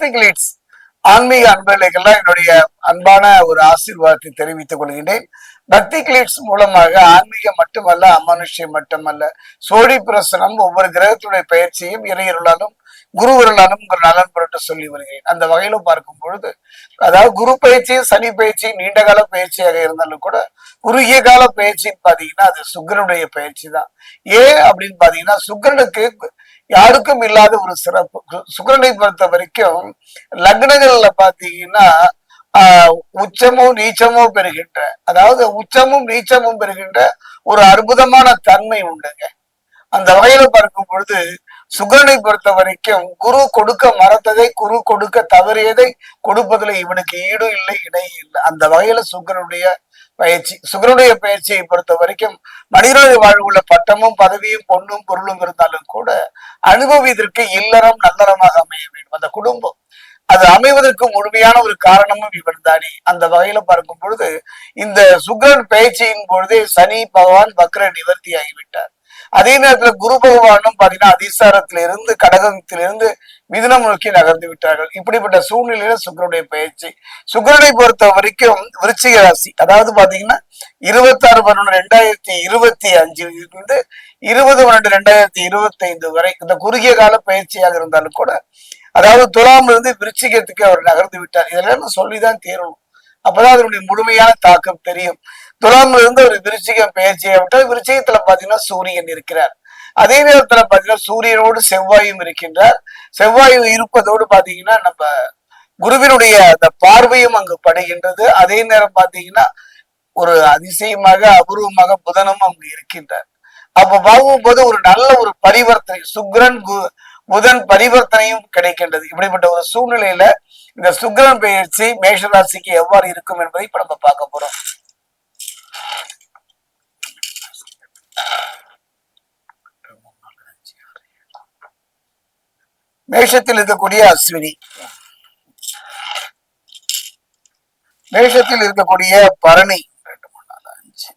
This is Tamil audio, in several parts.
பக்தி ஆன்மீக அன்பர்களுக்கெல்லாம் என்னுடைய அன்பான ஒரு ஆசீர்வாதத்தை தெரிவித்துக் கொள்கின்றேன். பக்தி கிளீட்ஸ் மூலமாக ஆன்மீகம் மட்டுமல்ல அமானுஷ்யம் மட்டுமல்ல சோழி பிரசனம் ஒவ்வொரு கிரகத்துடைய பயிற்சியும் இறையருளாலும் குருவருளாலும் உங்கள் நலன் புரட்டு சொல்லி வருகிறேன். அந்த வகையில பார்க்கும் பொழுது அதாவது குரு பயிற்சியும் சனி பயிற்சி நீண்ட கால பயிற்சியாக இருந்தாலும் கூட குறுகிய கால பயிற்சின்னு பாத்தீங்கன்னா அது சுக்கரனுடைய பயிற்சி தான் ஏன் அப்படின்னு பாத்தீங்கன்னா சுக்கரனுக்கு யாருக்கும் இல்லாத ஒரு சிறப்பு. சுக்கரனை பொறுத்த வரைக்கும் லக்னங்கள்ல பாத்தீங்கன்னா ஆஹ் உச்சமும் நீச்சமும் பெறுகின்ற அதாவது உச்சமும் நீச்சமும் பெறுகின்ற ஒரு அற்புதமான தன்மை உண்டுங்க. அந்த வகையில பார்க்கும் பொழுது சுகனை பொறுத்த வரைக்கும் குரு கொடுக்க மறத்ததை குரு கொடுக்க தவறியதை கொடுப்பதில் இவனுக்கு ஈடு இல்லை இணை இல்லை. அந்த வகையில சுக்கிரனுடைய பயிற்சி சுகருடைய பயிற்சியை பொறுத்த வரைக்கும் மனிதனுடைய வாழ்வுள்ள பட்டமும் பதவியும் பொண்ணும் பொருளும் இருந்தாலும் கூட அனுபவிதற்கு இல்லறம் நல்லறமாக அமைய வேண்டும். அந்த குடும்பம் அது அமைவதற்கு முழுமையான ஒரு காரணமும் இவன் தானே. அந்த வகையில பார்க்கும் பொழுது இந்த சுக்ரன் பயிற்சியின் பொழுதே சனி பகவான் பக்ர நிவர்த்தி ஆகிவிட்டார் அதே நேரத்துல குரு பகவானும் பாத்தீங்கன்னா அதிசாரத்திலிருந்து கடகத்திலிருந்து மிதுனம் நோக்கி நகர்ந்து விட்டார்கள். இப்படிப்பட்ட சூழ்நிலையில சுக்கிரனுடைய பயிற்சி. சுக்கிரனை பொறுத்த வரைக்கும் விருச்சிக ராசி. அதாவது பாத்தீங்கன்னா இருபத்தாறு பன்னெண்டு ரெண்டாயிரத்தி இருபத்தி அஞ்சில் இருந்து இருபது பன்னெண்டு ரெண்டாயிரத்தி இருபத்தி ஐந்து வரை இந்த குறுகிய கால பயிற்சியாக இருந்தாலும் கூட அதாவது துலாம் இருந்து விருச்சிகத்துக்கு அவர் நகர்ந்து விட்டார். இதெல்லாம் நான் சொல்லிதான் தீரணும். அப்பதான் அதனுடைய முழுமையான தாக்கம் தெரியும். துலாம்ல இருந்து ஒரு விருச்சிகம் பயிற்சியை விட்டால் விருச்சிகத்துல பாத்தீங்கன்னா சூரியன் இருக்கிறார். அதே நேரத்துல பாத்தீங்கன்னா சூரியனோடு செவ்வாயும் இருக்கின்றார். செவ்வாயும் இருப்பதோடு பாத்தீங்கன்னா நம்ம குருவினுடைய அந்த பார்வையும் அங்கு படுகின்றது. அதே நேரம் பாத்தீங்கன்னா ஒரு அதிசயமாக அபூர்வமாக புதனும் அங்கு இருக்கின்றார். அப்ப பார்க்கும்போது ஒரு நல்ல ஒரு பரிவர்த்தனை சுக்ரன் கு- புதன் பரிவர்த்தனையும் கிடைக்கின்றது. இப்படிப்பட்ட ஒரு சூழ்நிலையில இந்த சுக்ரன் பயிற்சி மேஷராசிக்கு எவ்வாறு இருக்கும் என்பதை இப்ப நம்ம பார்க்க போறோம். மேஷத்தில் இருக்கக்கூடிய அஸ்வினி. மேஷத்தில் இருக்கக்கூடிய பரணி. ரெண்டு மூணு நாலு அஞ்சு.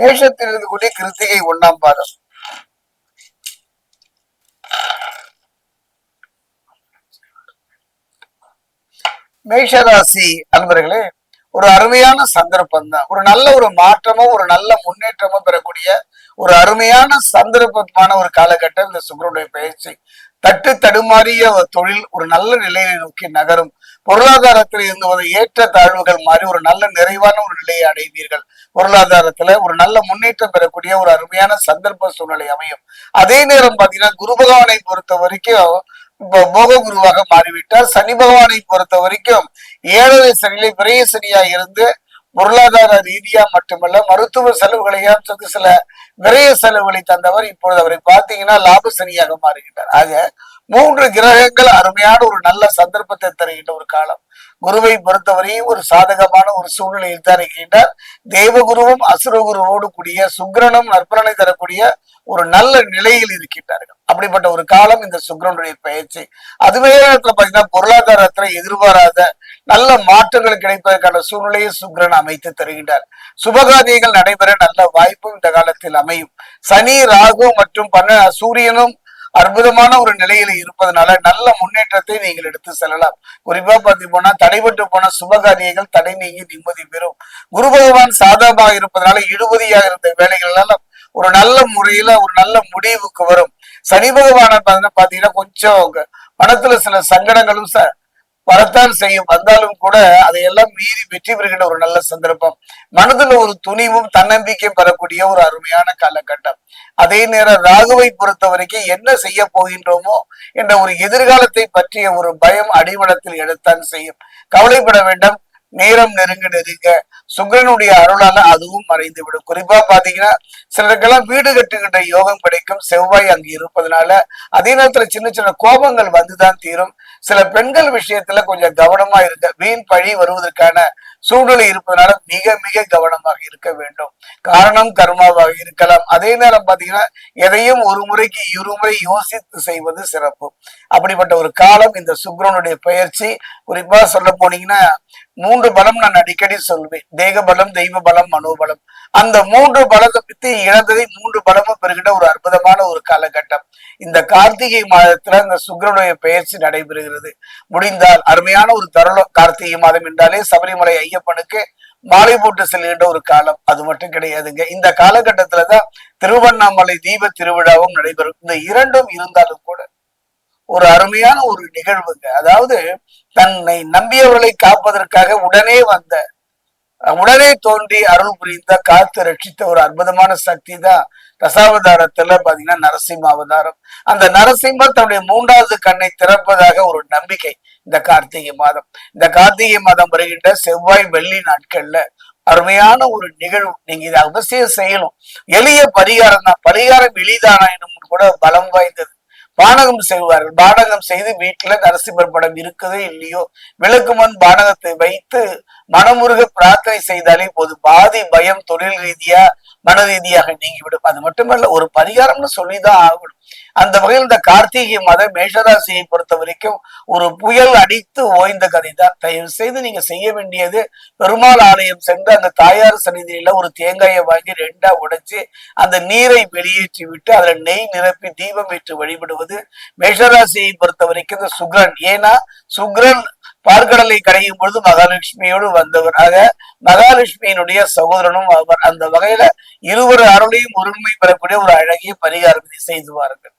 மேஷத்தில் இருக்கக்கூடிய கிருத்திகை ஒண்ணாம் பாதம். மேஷராசி அன்பர்களே ஒரு அருமையான சந்தர்ப்பம் தான் ஒரு நல்ல ஒரு மாற்றமும் ஒரு நல்ல முன்னேற்றமும் பெறக்கூடிய ஒரு அருமையான சந்தர்ப்பமான ஒரு காலகட்டம் இந்த சுக்கரனுடைய பயிற்சி. தட்டு தடுமாறிய தொழில் ஒரு நல்ல நிலையை நோக்கி நகரும். பொருளாதாரத்தில் இருந்து வந்த ஏற்ற தாழ்வுகள் மாறி ஒரு நல்ல நிறைவான ஒரு நிலையை அடைவீர்கள். பொருளாதாரத்துல ஒரு நல்ல முன்னேற்றம் பெறக்கூடிய ஒரு அருமையான சந்தர்ப்ப சூழ்நிலை அமையும். அதே நேரம் பாத்தீங்கன்னா குரு பகவானை பொறுத்த வரைக்கும் இப்போ போக குருவாக மாறிவிட்டார். சனி பகவானை பொறுத்த வரைக்கும் ஏழரை சனியிலே விரைய சனியா இருந்து பொருளாதார ரீதியா மட்டுமல்ல மருத்துவ செலவுகளையும் சேர்த்து சில விரைய செலவுகளை தந்தவர். இப்பொழுது அவரை பார்த்தீங்கன்னா லாப சனியாக மாறுகின்றார். ஆக மூன்று கிரகங்கள் அருமையான ஒரு நல்ல சந்தர்ப்பத்தை தருகின்ற ஒரு காலம். குருவை பொறுத்தவரையும் ஒரு சாதகமான ஒரு சூழ்நிலையில் தான் இருக்கின்றார். தேவகுருவும் அசுரகுருவோடு கூடிய சுக்கிரனும் நற்பலனை தரக்கூடிய ஒரு நல்ல நிலையில் இருக்கின்றார்கள். அப்படிப்பட்ட ஒரு காலம் இந்த சுக்கிரனுடைய பயிற்சி. அதுவே நேரத்துல பாத்தீங்கன்னா பொருளாதாரத்துல எதிர்பாராத நல்ல மாற்றங்கள் கிடைப்பதற்கான சூழ்நிலையை சுக்கிரன் அமைத்து தருகின்றார். சுபகாரியங்கள் நடைபெற நல்ல வாய்ப்பும் இந்த காலத்தில் அமையும். சனி ராகு மற்றும் பன்ன சூரியனும் அற்புதமான ஒரு நிலையில இருப்பதனால நல்ல முன்னேற்றத்தை நீங்கள் எடுத்து செல்லலாம். குறிப்பா பார்த்து போனா தடைபட்டு போன சுபகாரியங்கள் தடை நீங்கி நிம்மதி பெறும். குரு பகவான் சாதகமாக இருப்பதனால இழுபதியாக இருந்த வேலைகள் எல்லாம் ஒரு நல்ல முறையில ஒரு நல்ல முடிவுக்கு வரும். சனி பகவான பாத்தீங்கன்னா பாத்தீங்கன்னா கொஞ்சம் க- மனத்துல சில சங்கடங்களும் வரத்தான் செய்யும். வந்தாலும் கூட அதையெல்லாம் மீறி வெற்றி பெறுகின்ற ஒரு நல்ல சந்தர்ப்பம். மனதுல ஒரு துணிவும் தன்னம்பிக்கையும் பெறக்கூடிய ஒரு அருமையான காலகட்டம். அதே நேரம் ராகுவை பொறுத்த வரைக்கும் என்ன செய்ய போகின்றோமோ என்ற ஒரு எதிர்காலத்தை பற்றிய ஒரு பயம் அடிமடத்தில் எடுத்தான் செய்யும். கவலைப்பட வேண்டாம். நேரம் நெருங்க நெருங்க. சுக்கிரனுடைய அருளால அதுவும் மறைந்து விடும் குறிப்பா பாத்தீங்கன்னா சிலருக்கெல்லாம் வீடு கட்டுகின்ற யோகம் கிடைக்கும். செவ்வாய் அங்கு இருப்பதனால அதே நேரத்துல சின்ன சின்ன கோபங்கள் வந்துதான் தீரும். சில பெண்கள் விஷயத்துல கொஞ்சம் கவனமா இருக்க வீண் பழி வருவதற்கான சூழ்நிலை இருப்பதனால மிக மிக கவனமாக இருக்க வேண்டும். காரணம் கர்மாவாக இருக்கலாம். அதே நேரம் பாத்தீங்கன்னா எதையும் ஒரு முறைக்கு இருமுறை யோசித்து செய்வது சிறப்பு. அப்படிப்பட்ட ஒரு காலம் இந்த சுக்ரனுடைய பயிற்சி. குறிப்பா சொல்ல போனீங்கன்னா மூன்று பலம் நான் அடிக்கடி சொல்வேன். தேக பலம் தெய்வ பலம் மனோபலம். அந்த மூன்று பலத்தை பத்தி இழந்ததை மூன்று பலமும் பெறுகின்ற ஒரு அற்புதமான ஒரு காலகட்டம். இந்த கார்த்திகை மாதத்துல இந்த சுக்கிரனுடைய பெயர்ச்சி நடைபெறுகிறது. முடிந்தால் அருமையான ஒரு தருணம் கார்த்திகை மாதம் என்றாலே சபரிமலை ஐயப்பனுக்கு மாலை போட்டு செல்கின்ற ஒரு காலம். அது மட்டும் கிடையாதுங்க. இந்த காலகட்டத்துலதான் திருவண்ணாமலை தீப திருவிழாவும் நடைபெறும். இந்த இரண்டும் இருந்தாலும் கூட ஒரு அருமையான ஒரு நிகழ்வுங்க. அதாவது தன்னை நம்பியவர்களை காப்பதற்காக உடனே வந்த உடனே தோன்றி அருள் புரிந்த காத்து ரட்சித்த ஒரு அற்புதமான சக்தி தான் ரசாவதாரத்துல பாத்தீங்கன்னா நரசிம்ம அவதாரம். அந்த நரசிம்மர் தன்னுடைய மூன்றாவது கண்ணை திறப்பதாக ஒரு நம்பிக்கை இந்த கார்த்திகை மாதம். இந்த கார்த்திகை மாதம் வருகின்ற செவ்வாய் வெள்ளி நாட்கள்ல அருமையான ஒரு நிகழ்வு. நீங்க இதை அவசியம் செய்யணும். எளிய பரிகாரம் தான். பரிகாரம் எளிதானா என்னும் கூட பலம் வாய்ந்தது. பானகம் செய்வார்கள் பானகம் செய்து வீட்டுல நரசிம்மர் படம் இருக்குதோ இல்லையோ? விளக்கு முன் பானகத்தை வைத்து மனமுருக பிரார்த்தனை செய்தாலே போது பாதி பயம் தொழில் ரீதியா மன ரீதியாக நீங்கிவிடும். அது மட்டுமல்ல ஒரு பரிகாரம்னு சொல்லிதான் ஆகணும். அந்த வகையில் இந்த கார்த்திகை மாதம் மேஷராசியை பொறுத்த வரைக்கும் ஒரு புயல் அடித்து ஓய்ந்த கதை தான். தயவு செய்து நீங்க செய்ய வேண்டியது பெருமாள் ஆலயம் சென்று அந்த தாயார் சன்னிதியில ஒரு தேங்காயை வாங்கி ரெண்டா உடைச்சு அந்த நீரை வெளியேற்றி விட்டு அதுல நெய் நிரப்பி தீபம் ஏற்று வழிபடுவது மேஷராசியை பொறுத்த வரைக்கும் இந்த சுக்ரன். ஏன்னா சுக்ரன் பார்க்கடலை கடையும் பொழுது மகாலட்சுமியோடு வந்தவராக மகாலட்சுமியினுடைய சகோதரனும் அவர் அந்த வகையில இருவர் அருளையும் ஒருமை பெறக்கூடிய ஒரு அழகிய பரிகாரத்தை செய்துவார்கள்